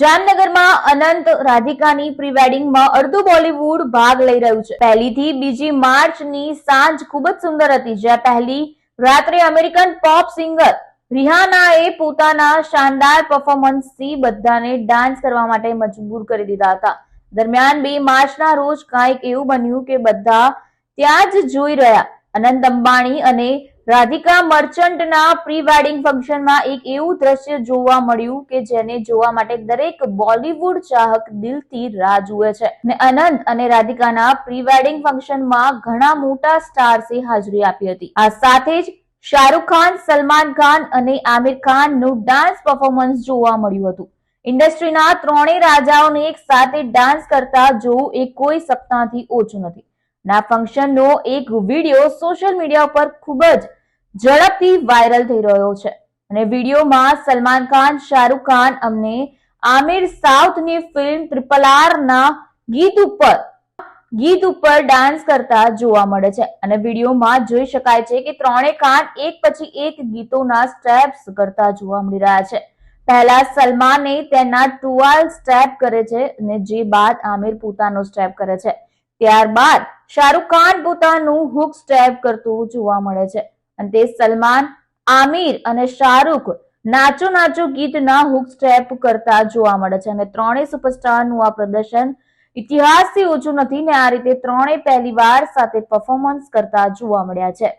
જામનગરમાં અનંત રાધિકાની પ્રી વેડિંગમાં અડધું બોલીવુડ ભાગ લઈ રહ્યું છે. પહેલીથી બીજી માર્ચની સાંજ ખૂબ જ સુંદર હતી, જ્યાં પહેલી રાત્રે અમેરિકન પોપ સિંગર રિહાનાએ પોતાના શાનદાર પરફોર્મન્સથી બધાને ડાન્સ કરવા માટે મજબૂર કરી દીધા હતા. દરમિયાન બે માર્ચના રોજ કાંઈક એવું બન્યું કે બધા ત્યાં જ જોઈ રહ્યા. અનંત અંબાણી અને રાધિકા મર્ચન્ટના પ્રી વેડિંગ ફંક્શનમાં એક એવું દ્રશ્ય જોવા મળ્યું કે જેને જોવા માટે દરેક બોલિવૂડ ચાહક દિલથી રાહ જુએ છે. ને અનંત અને રાધિકાના પ્રી વેડિંગ ફંક્શનમાં ઘણા મોટા સ્ટાર્સે હાજરી આપી હતી. આ સાથે જ શાહરૂખ ખાન, સલમાન ખાન અને આમિર ખાનનું ડાન્સ પરફોર્મન્સ જોવા મળ્યું હતું. ઇન્ડસ્ટ્રીના ત્રણેય રાજાઓને એક સાથે ડાન્સ કરતા જોવું એ કોઈ સપનાથી ઓછું નથી. ના ફંક્શનનો એક વીડિયો સોશિયલ મીડિયા પર ખૂબ જ ઝડપથી વાયરલ થઈ રહ્યો છે. અને વિડીયોમાં સલમાન ખાન, શાહરૂખ ખાન અમને આમિર સાઉથની ફિલ્મ ટ્રિપલ આર ના ગીત ઉપર ગીત ઉપર ડાન્સ કરતા જોવા મળે છે. અને વિડીયોમાં જોઈ શકાય છે કે ત્રણે ખાન એક પછી એક ગીતોના સ્ટેપ્સ કરતા જોવા મળી રહ્યા છે. પહેલા સલમાને તેના ટુવાલ સ્ટેપ કરે છે અને જે બાદ આમિર પોતાનો સ્ટેપ કરે છે. ત્યારબાદ શાહરૂખ ખાન પોતાનું હુક સ્ટેપ કરતું જોવા મળે છે. અને તે સલમાન, આમિર અને શાહરૂખ નાચો નાચો ગીતના હુક સ્ટેપ કરતા જોવા મળે છે. અને ત્રણેય સુપરસ્ટારનું આ પ્રદર્શન ઇતિહાસથી ઓછું નથી ને આ રીતે ત્રણેય પહેલીવાર સાથે પરફોર્મન્સ કરતા જોવા મળ્યા છે.